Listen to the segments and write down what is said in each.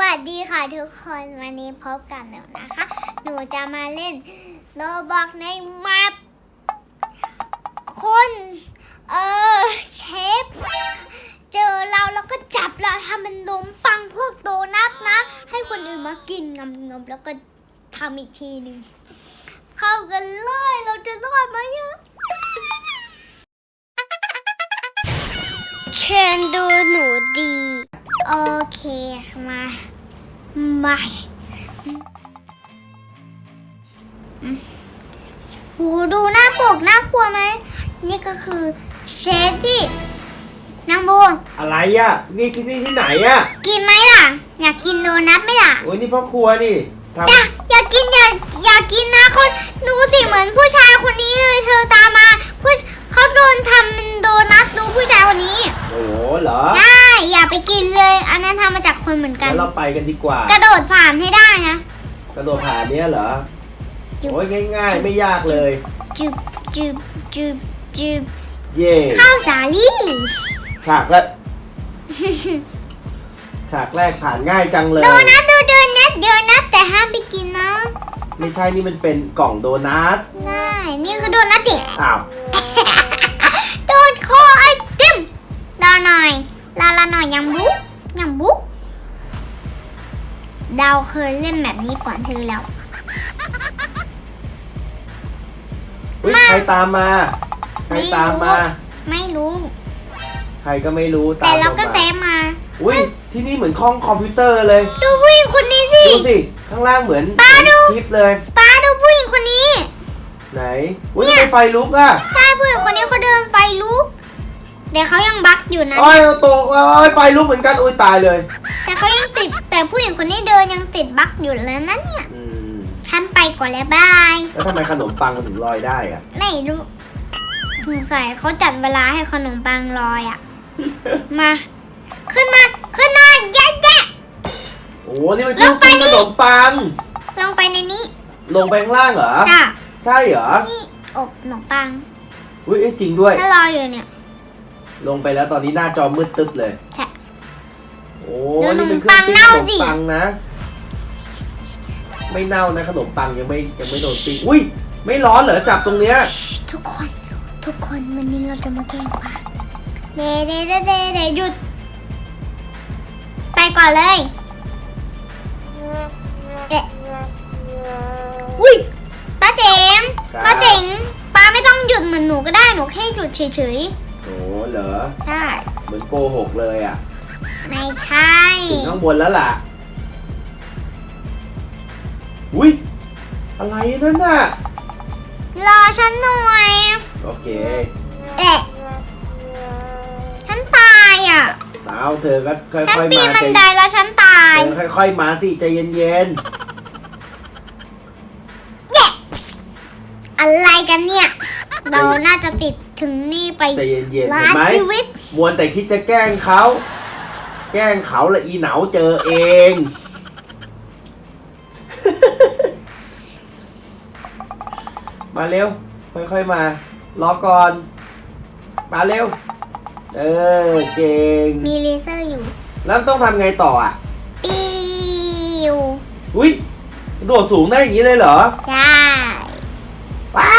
วัสดีค่ะทุกคนวันนี้พบกับหนูนะคะ หนูจะมาเล่นโรบอกในแมปคนเออเชฟเจอเราแล้วก็จับเราทำเป็นนมปังพวกโดนัทนะ ให้คนอื่นมากินงำงำแล้วก็ทำอีกทีหนึ่งเข้ากันเลยเราจะรอดไหมอะเชิญดูหนูดี โอเคมามาอืมโหดูหน้าปกน่ากลัวไหม นี่ก็คือเชฟที่นางบูอะไรอะ นี่ที่นี่ที่ไหนอะ กินไหมล่ะ อยากกินโดนัทไหมล่ะ โอ้ยนี่พ่อครัวนี่ทอยากอยากกินอยากอยากกินนะคนดูสิเหมือนผู้ชายคนนี้เลยเธอตามมาผู้เขาโดนทำเป็น โดนัทดูผู้ชายคนนี้ำโอ้โหเหรอใช่อย่าไปกินเลย อันนั้นทำมาจากคนเหมือนกังั้นนเราไปกันดีกว่ากระโดดผ่านให้ได้นะ กระโดดผ่านเนี้ยเหรอจุ๊บ โอ้ยง่ายๆ ไม่ยากเลย จุบจุบจุบจุบเย่ข้าวสาลี่ ฉากแรกฉากแรกผ่านง่ายจังเลย โดนัทดูโดนัทโดนัทแต่ห้ามไปกินนะไม่ใช่นี่มันเป็นกล่องโดนัทได้นี่คือโดนัทจิอ้าว โดนคอไอติมรอหน่อยรอละหน่อยยังบุ๊กยังบุ๊กดาวเคยเล่นแบบนี้ก่อนเธอแล้วอุ้ยมา ใครตามมา ใครตามมา ไม่รู้ ใครก็ไม่รู้ตามแต่เราก็มเซฟมา อุ้ยที่นี่เหมือนห้องคอมพิวเตอร์เลย ดูผู้หญิงคนนี้สิ ดูสิ ข้างล่างเหมือนป้าดู คลิปเลย ป้าดูผู้หญิงคนนี้ ไหน อุ้ยทำไมไฟลุกอะ ใช่ผู้หญิงคนนี้เขาเดินไฟลุก แต่เขายังบั๊กอยู่นะ โอ้ยตกโอ้ยไฟลุกเหมือนกันอุ้ยตายเลยแต่เขายังติด แต่ผู้หญิงคนนี้เดินยังติดบั๊กอยู่แล้วนะเนี่ย อืมฉันไปก่อนแล้วบาย แล้วทำไมขนมปังมันถึงลอยได้อะ ไม่รู้สงสัยเขาจัดเวลาให้ขนมปังลอยอะ มา ขึ้นมา ขึ้นมาแย่แย่ โอ้นี่มันลงไปปิ้งนี่ ขนมปัง ลงไปในนี้ลงไปข้างล่างเหรอค่ะใช่เหรอนี่อบขนมปัง อุ้ยเอ้ยจริงด้วย ถ้ารออยู่เนี่ย ลงไปแล้วตอนนี้หน้าจอมืดตึ๊บเลยแทะโอ้เดี๋ยวนี่เป็นเคขนมปัรื่องงปิ้งเน่าขนมสิ ปังนะ ไม่เน่านะขนมปังยังไม่ยังไม่โดนปิ้งอุ้ยไม่ร้อนเหรอจับตรงเนี้ย ทุกคน ทุกคนวันนี้เราจะมาแกล้งปาเดเดเดเดเดหยุด ไปก่อนเลยเอ๊ะอุ้ยป้าเจ๋งครับ ป้าเจ๋งป้าไม่ต้องหยุดเหมือนหนูก็ได้หนูแค่หยุดเฉยโอ้ เหรอๆใช่ เหมือนโกหกเลยอะ ไม่ใช่ถึงข้างบนแล้วล่ะ อุ้ยอะไรนั่นน่ะ รอฉันหน่อย โอเคเอ๊ะฉันตายอะ เอาเธอก็ค่ฉันอยๆปีมานบัใจนไดแล้วฉันตาย เธอค่อยๆมาสิใจเย็นอะไรกันเนี่ย เราน่าจะติด ถึงนี่ไปๆใจเย็นๆล้าเห็นนไหมชีวิต มวนแต่คิดจะแกล้งเขา แกล้งเขาและอีเหนาเจอเอง มาเร็ว ค่อยๆมา รอก่อน มาเร็ว เออ เก่ง มีเลเซอร์อยู่ แล้วต้องทำไงต่ออะ ปิวอุ้ยโดดสูงได้อย่างนี้เลยเหรอ ใช่ว้า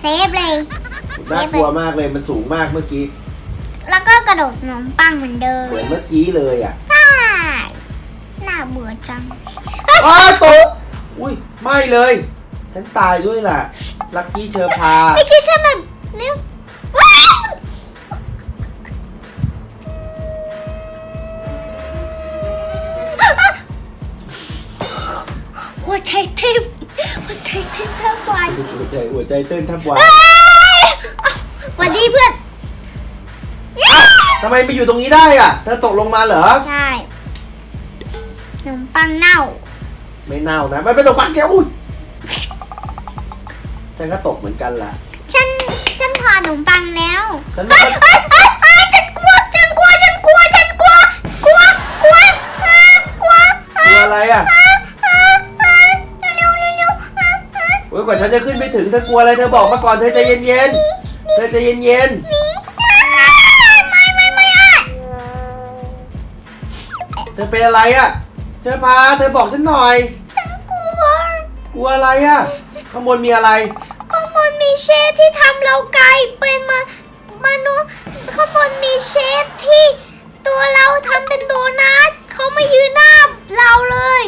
เซฟเลย น่ากลัวมากเลยมันสูงมากเมื่อกี้ แล้วก็กระโดดขนมปังเหมือนเดิมเหมือนเมื่อกี้เลยอะใช่น่าเบื่อจังอ้าวตกอุ้ยไม่เลย ฉันตายด้วยล่ะ ลักกี้เชอร์พาไม่คิดฉันแบบนี้ว้าวหัวใจเต้นหัวใจเต้นแทบวายหัวใจหัวใจเต้นแทบวายเอ้ย สวัสดีเพื่อน ทำไมไปอยู่ตรงนี้ได้อะ เธอตกลงมาเหรอ ใช่ขนมปังเน่า ไม่เน่านะ ไม่ไปตกปักแกอุ้ยฉันก็ตกเหมือนกันล่ะ ฉัน ฉันถอดขนมปังแล้วฉันเฮ้ยเฮ้ยเฮ้ยเฮ้ยฉันกลัว ฉันกลัว ฉันกลัว ฉันกลัว กลัว กลัวเอ้อกลัวเอ้กลัวอะไรอะเอ้ยเอ้ยเอ้ยเร็วเร็วเร็วเอ้ยเอ้ยโอ้ยกว่าฉันจะขึ้นไปถึงเธอกลัวอะไรเธอบอกมาก่อนเธอใจเย็นๆ เธอใจเย็นหนีไม่ไม่ไม่ไม่อะเธอเป็นอะไรอะ่ะ เธอพาเธอบอกฉันหน่อย ฉันกลัวกลัวอะไรอะ่ะ ข้างบนมีอะไร ข้างบนมีเชฟที่ทำเรากลายเป็นมามนุษย์ข้างบนมีเชฟที่ตัวเราทำเป็นโดนัทเขามายืนหน้าเราเลย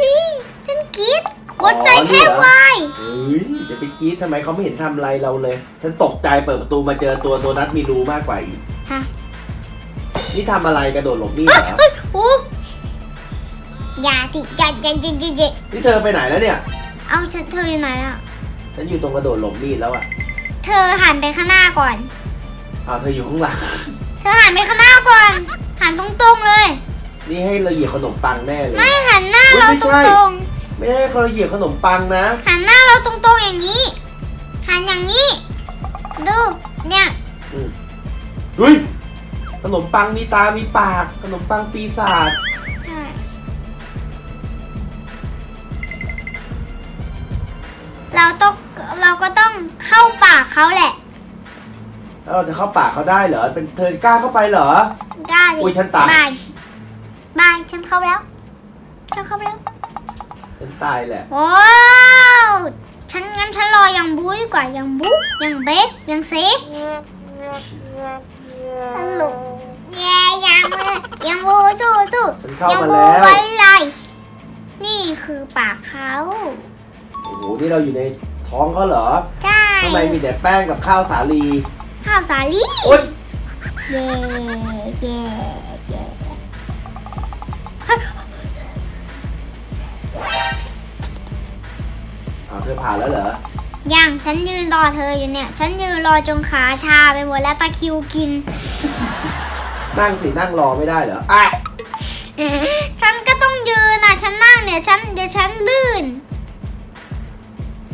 จริง ฉันกรีด หัวใจแทบวายเฮ้ยจะไปกรีดทำไมเขาไม่เห็นทำอะไรเราเลย ฉันตกใจเปิดประตูมาเจอตัวตัวนัทมีรูมากกว่าอีกฮะนี่ทำอะไรกระโดดหลบหนี่เอ้เหยรอเอ้ยโอ้อย่าติอย่าอย่าอย่าอย่าอย่านี่เธอไปไหนแล้วเนี่ย เอาฉันเธออยู่ไหนอะฉันอยู่ตรงกระโดดหลบหนี่แล้วอะ่ะ เธอหันไปข้างหน้าก่อนอ้าวเธออยู่ข้างหลัง เธอหันไปข้างหน้าก่อนหันตรงๆเลย นี่ให้เราเหยียบขนมปังแน่เลย ไม่หันหน้าอุ๊ยเราไม่ตใช่รง ไม่ให้เราเหยียบขนมปังนะๆหันหน้าเราตรงๆอย่างนี้ หันอย่างนี้ ดู เนี่ยอืมเฮ้ยขนมปังมีตา มีปาก ขนมปังปีศาจ ใช่เราต้องเราก็ต้องเข้าปากเขาแหละแล้วเราจะเข้าปากเขาได้เหรอ เป็นเธอกล้าเข้าไปเหรอ ได้ดิอุ๊ยฉันตาย บาย บาย ฉันเข้าไปแล้ว ฉันเข้าไปแล้ว ฉันตายแหละว้าวฉันงั้นฉันรออย่างบูดีกว่าอย่างบูอย่างเบกอย่างเซฟตลกแย่ยังมือยังบูสู้สู้ฉันเข้ายังมาบูแล้ว ไว้ไรนี่คือปากเขาโอ้โห นี่เราอยู่ในท้องเขาเหรอใช่ข้างในมีแต่แป้งกับข้าวสาลีข้าวสาลีโอ๊ยเย่เย่เย่ อ้าวเธอผ่านแล้วเหรอ ยังฉันยืนรอเธออยู่เนี่ย ฉันยืนรอจนขาชาไปหมดแล้วตะคริวกิน นั่งสินั่งรอไม่ได้เหรออะฉันก็ต้องยืนอะ ฉันนั่งเนี่ย ฉันเดี๋ยวฉันลื่น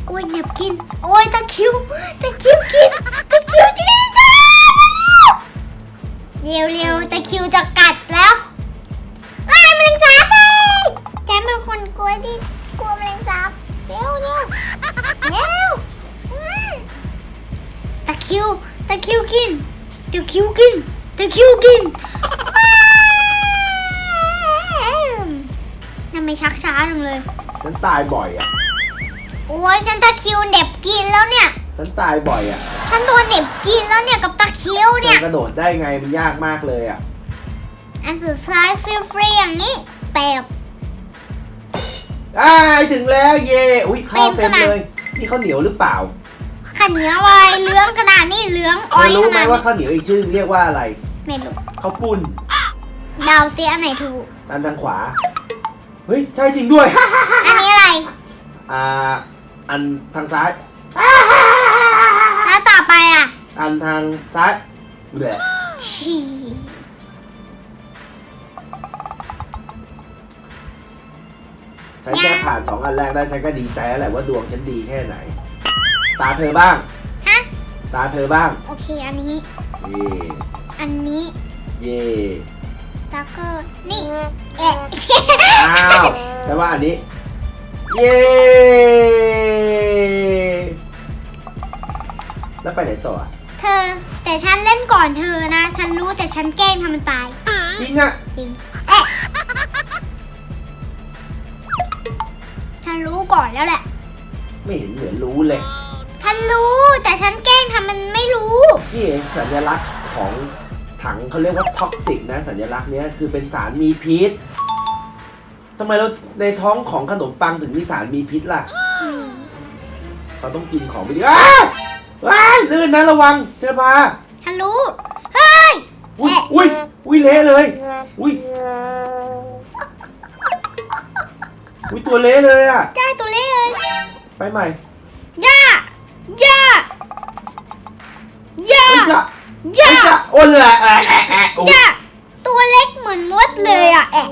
โอ้ยเหน็บกิน โอ้ยตะคริวตะคริวกิน ตะคริวกินจ้าเร็วเร็วๆตะคริวจะกั ตายบ่อยอะ โอ้ยฉันตะคริวเหน็บกินแล้วเนี่ย ฉันตายบ่อยอะฉันโดนเหน็บกินแล้วเนี่ยกับตะคริวเธเนี่ยอกระโดดได้ไงมันยากมากเลยอะ อันสุดท้ายฟรีฟรีๆอย่างนี้แปบ อ้ายถึงแล้วเย่อุ้ยข้าวปีเต็นมขึ้นมาเลย นี่ข้าวเหนียวหรือเปล่าขันเหนียวอะไรเหลืองขนาดนี้เหลืองเธอ้ออยรู้ขไหมนาดว่านี้ข้าวเหนียวอีกชื่อเรียกว่าอะไรไม่รู้ข้าวปุ้นเดาซิอันไหนถูก อันทางขวา เฮ้ยใช่จริงด้วย อันนี้อะไร อ่า อันทางซ้าย แล้วต่อไปอะอันทางซ้ายเบื่อชีฉันแค่ผ่านสองอันแรกได้ฉันก็ดีใจแล้วแหละว่าดวงฉันดีแค่ไหน ตาเธอบ้าง ฮะ ตาเธอบ้าง โอเค อันนี้ เย่อันนี้ เย่แล้วก็นี่เอ๊ะอ้าวฉันว่าอันนี้ เย่แล้วไปไหนต่ออะเธอ แต่ฉันเล่นก่อนเธอนะ ฉันรู้แต่ฉันแกล้งทำมันตาย จริงอะจริงเอ๊ะฉันรู้ก่อนแล้วแหละ ไม่เห็นเหมือนรู้เลย ฉันรู้แต่ฉันแกล้งทำมันไม่รู้ นี่สัญลักษณ์ของถังเขาเรียกว่าท็อกซิกนะ สัญลักษณ์เนี้ยคือเป็นสารมีพิษ ทำไมเราในท้องของขนมปังถึงมีสารมีพิษล่ะเราต้องกินของไปดีอ้าวว้ายลื่นนะระวังเจอพาฉันรู้ เฮ้ยอุ้ยเอ๊ะอุ้ยอุ้ยเละเลย อุ้ยอุ้ยตัวเละเลยอะได้ตัวเล็กเลยไปใหม่ย่าย่าย่าเฮ้ยจะย่าเฮ้ยจะโอ้แหละแอะแอะแอะโอ้ย่า ตัวเล็กเหมือนมดเลยอะแอะ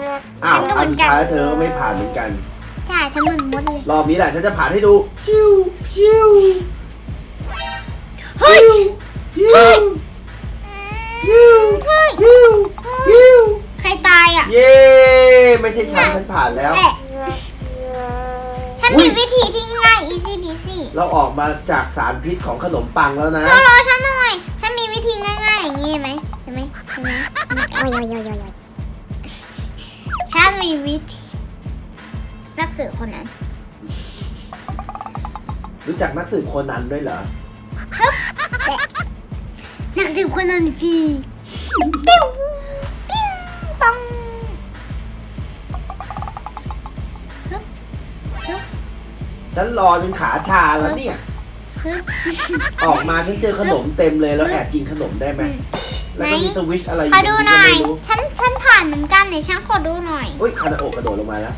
อ้าวฉันก็เหมือันอนสุดกัน ท้ายเธอก็ไม่ผ่านเหมือนกัน ใช่ฉันเหมือนมดเลยรอบนี้แหละฉันจะผ่านให้ดูพิวพิวเฮ้ยพิวเฮ้ยพิวเฮ้ยพิวพิวใครตายอะเย้ไม่ใช่ฉันฉันผ่านแล้ว แอะฉันอุ๊มียวิธีที่ง่าย easy peasy เราออกมาจากสารพิษของขนมปังแล้วนะ เธอรอฉันหน่อย ฉันมีวิธีง่ายๆอย่างนี้เห็นไหมเห็น ไหมเห็นไหมเห็นไหมโอ้ยโอ้ยโอ้ยโอ้ยมีวิธีนักสืบคนนั้นรู้จักนักสืบโคนันด้วยเหรอ นักสืบคนนั้นอีกทีปิ้วปิ้วปังฮึบฮึบฉันรอจนขาชาแล้วเนี่ย ฮึบ ออกมาฉันเจอขนมเต็มเลยแล้วแอบกินขนมได้ไหม แล้วก็มีสวิชอะไรอขอยู่ดูตรงหน่นี้อยก็ไม่รู้ฉัน ฉันผ่านเหมือนกันเนี่ยฉันขอดูหน่อย อุ้ยคานาโอะกระโดดลงมาแล้ว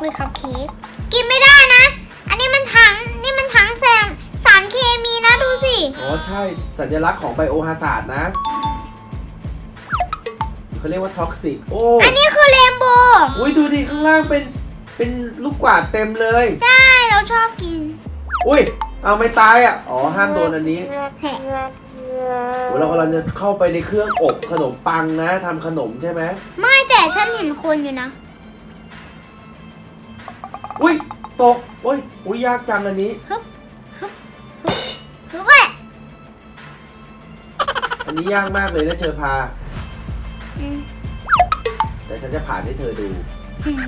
อุ้ยคัพเค้กกินไม่ได้นะ อันนี้มันถัง นี่มันถังแสงสารเคมีนะดูสิ อ๋อใช่สัญลักษณ์ของไบโอฮาซาร์ดนะเขาเรียกว่าท็อกซิก โอ้ อันนี้คือเรนโบว์อุ้ยดูดิข้างล่างเป็น เป็นลูกกวาดเต็มเลย ใช่ เราชอบกิน อุ้ย เอาไม่ตายอะ อ๋อ ห้ามโดนอันนี้แหะโอ้เรากำลังจะเข้าไปในเครื่องอบขนมปังนะทำขนมใช่ไหม ไม่แต่ฉันเห็นคนอยู่นะ อุ้ยตกอุ้ยอุ้ยยากจังอันนี้คือว่าอันนี้ยากมากเลยนะเชอพา อืมแต่ฉันจะผ่านให้เธอดูอืม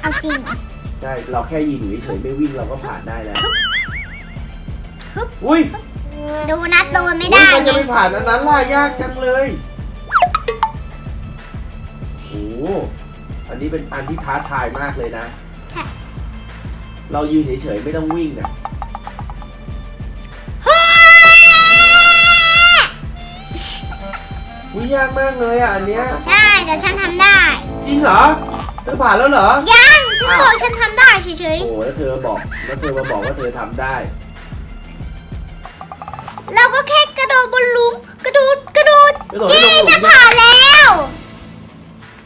เอาจริงเหรอ ใช่ เราแค่ยืนอยู่เฉยๆไม่วิ่งเราก็ผ่านได้แล้วฮึบ อุ้ยดูนัดโดนไม่ได้อุ๊ยมันไงจะไม่ผ่านอันนั้นล่ะยากจังเลยโอ้อันนี้เป็นอันที่ท้าทายมากเลยนะค่ะเรายืนเฉยๆไม่ต้องวิ่งอะเฮ้ยอุ้ยยากมากเลยอะอันเนี้ยใช่แต่ฉันทำได้ จริงเหรอเธอผ่านแล้วเหรอ ยัง ฉันบอกฉันทำได้เฉยโอ้แล้วเธอบอกแล้วเธอมาบอกว่าเธอทำได้ๆ เราก็แค่กระโดดบนหลุมกระโดดกระโดดกระโดดให้เย้ลงหลุม ฉันผ่านแล้ว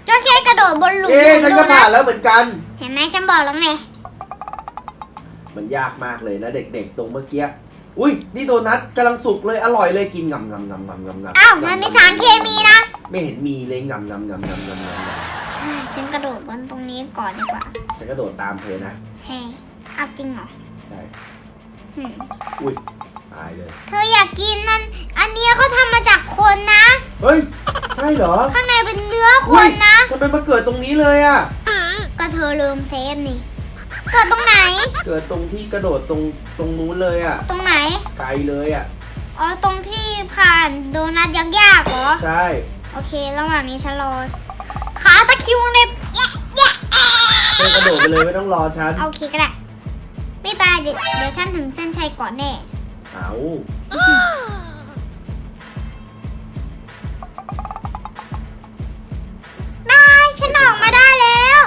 ก็แค่กระโดดบนหลุมเอ๊ะฉันก็ดูะผ่านแล้วเหมือนกัน เห็นไหมฉันบอกแล้วไงมันยากมากเลยนะเด็กๆตรงเมื่อกี้ อุ้ยนี่โดนัทกำลังสุกเลยอร่อยเลยกินงำงำงำงำงำงำอ้าวมันมีสารเคมีนะไม่เห็นมีเลยงำงำงำงำงำงำอ่าฉันกระโดดบนตรงนี้ก่อนดีกว่าฉันก็โดดตามเธอนะเฮ้เอาจริงเหรอใช่หืมอุ้ย ตายเลย เธออยากกินนั่นอันเนี้ยเขาทำมาจากคนนะ เฮ้ย ใช่เหรอข้างในเป็นเนื้อคนนะ ทำไมมาเกิดตรงนี้เลยอะ ก็เธอลืมเซฟนี่ เกิดตรงไหน เกิดตรงที่กระโดดตรงตรงนู้นเลยอะ ตรงไหน ไกลเลยอะ อ๋อ ตรงที่ผ่านโดนัทยากๆเหรอ ใช่ โอเค ระหว่างนี้ฉันรอ ขาตะคริวในแยะแยะแอะเธอกระโดดไปเลยไม่ต้องรอฉันโอเคก็ได้ไม่ไปเดี๋ยวเดี๋ยวฉันถึงเส้นชัยก่อนแน่ เอาได้ฉันออกมาได้แล้ว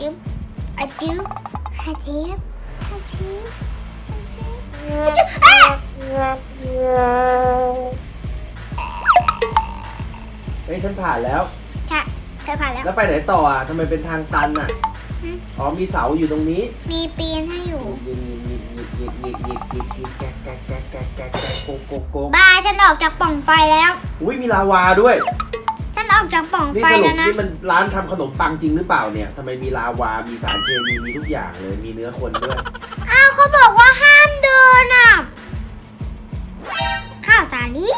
ยึบอะจึ๊บฮะเจ็บฮะจิบฮะจิบฮะจิบอะเฮ้ยฉันผ่านแล้ว ค่ะเธอผ่านแล้ว แล้วไปไหนต่ออะทำไมเป็นทางตันอะอืมอ๋อมีเสาอยู่ตรงนี้ มีปีนให้อยู่หยิบห ยิบหยิบหยิบหยิบหยิบแกะแกะแกะแกะแกะแกะโกโกโกบ้าฉันออกจากปล่องไฟแล้ว อุ้ยมีลาวาด้วย ฉันออกจากปล่องนี่ไฟแล้วนะ นี่มันร้านทำขนมปังจริงหรือเปล่าเนี่ยทำไมมีลาวา มีสารเคมีมีทุกอย่างเลย มีเนื้อคนด้วย อ้าวเขาบอกว่าห้ามเดินอะ ข้าวสาลี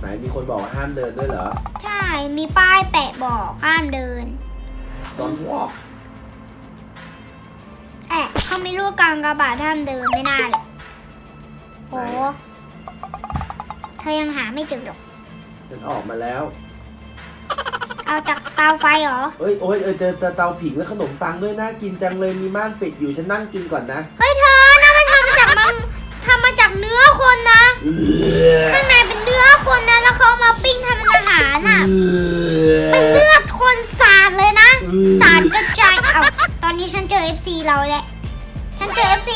ไหนมีคนบอกว่าห้ามเดินด้วยเหรอใช่ มีป้ายแปะบอกห้ามเดินตอนวอก เขาไม่รู้กลางกระบาดห้ามเดินไม่น่าเลยโอ้เธอยังหาไม่เจอหรอก ฉันออกมาแล้ว เอาจากเตาไฟเหรอ เอ้ยโอ้ยเออเจอเตาผิงและขนมปังด้วยน่ากินจังเลยมีม่านปิดอยู่ฉันนั่งกินก่อนนะเฮ้ยเธอนั่นมันทำมาจากมันทำมาจากเนื้อคนนะข้างในเป็นเนื้อคนนะ แล้วเขาเอามาปิ้งทำเป็นอาหารน่ะเป็นเลือดคนสาดเลยนะ สาดกระจาย เอาตอนนี้ฉันเจอ FC เราแหละ ฉันเจอ FC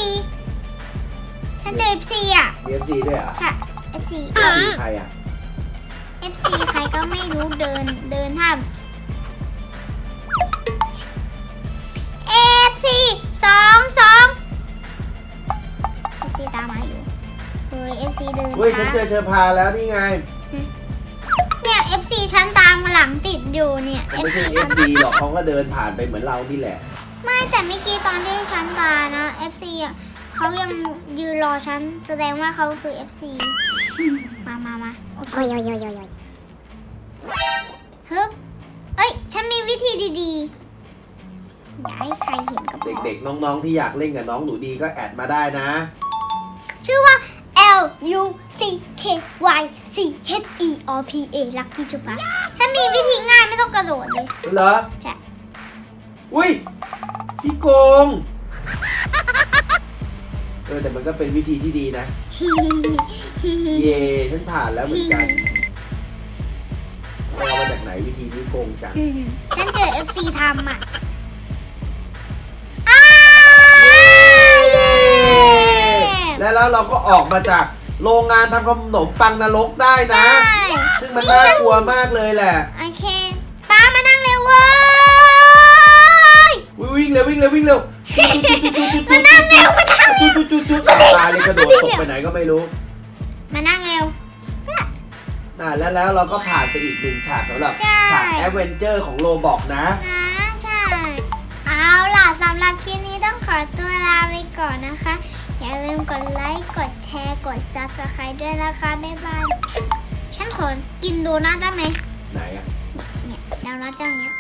ฉันเจอ FC อะ มีเอฟซีด้วยเหรอะค่ะ FC มีใครอะ FC ใครก็ไม่รู้เดินเดินห้าม FC สองสอง FC ตามมาอยู่เฮ้ย FC เดินเฮ้ยฉันช้าเจอเชอพาแล้วนี่ไงเนี่ย FC ฉันตามหลังติดอยู่เนี่ย ไม่ FC ใช่เอฉัฟนซีหรอกเขาก็เดินผ่านไปเหมือนเรานี่แหละ ไม่แต่เมื่อกี้ตอนที่ฉันตายนะ FC อะเขายังยืนรอฉันแสดงว่าเขาคือ FC มามามาโอเค Oi, oi, oi, oi, oi. ดีๆ อย่าให้ใครเห็นก็พอเด็กๆ น้องๆ ที่อยากเล่นกับน้องหนูดีก็แอดมาได้นะ ชื่อว่า L U C K Y C H E R P A Lucky จุปะฉันมีวิธีง่ายไม่ต้องกระโดดเลยเหรอใช่อุ้ย พี่โกง เออแต่มันก็เป็นวิธีที่ดีนะ เย่ฉันผ่านแล้วเหมือนกันไปเอามาจากไหนวิธีนี้โกงจังฉันเจอ FC ทำอะอ้าวเย้และแล้วเราก็ออกมาจากโรงงานทำขนมปังนรกได้นะใช่ซึ่งมันน่ากลัวมากเลยแหละ โอเค เร็ววิ่งเร็ววิ่งเร็วมานั่งเร็วมานั่งจุดจุดจุดจุดตายเลยกระโดดตกไปไหนก็ไม่รู้มานั่งเร็วอ่าแล้วแล้วเราก็ผ่านไปอีกหนึ่งฉากสำหรับใช่ ฉากแอดเวนเจอร์ของโลบอกนะ นะใช่ เอาล่ะสำหรับคลิปนี้ต้องขอตัวลาไปก่อนนะคะ อย่าลืมกดไลค์ กดแชร์ กด subscribe ด้วยนะคะ บ๊ายบาย ฉันขอกินโดนัทได้ไหมไหนอะ เนี่ยโดนัทเจ้าเนี้ย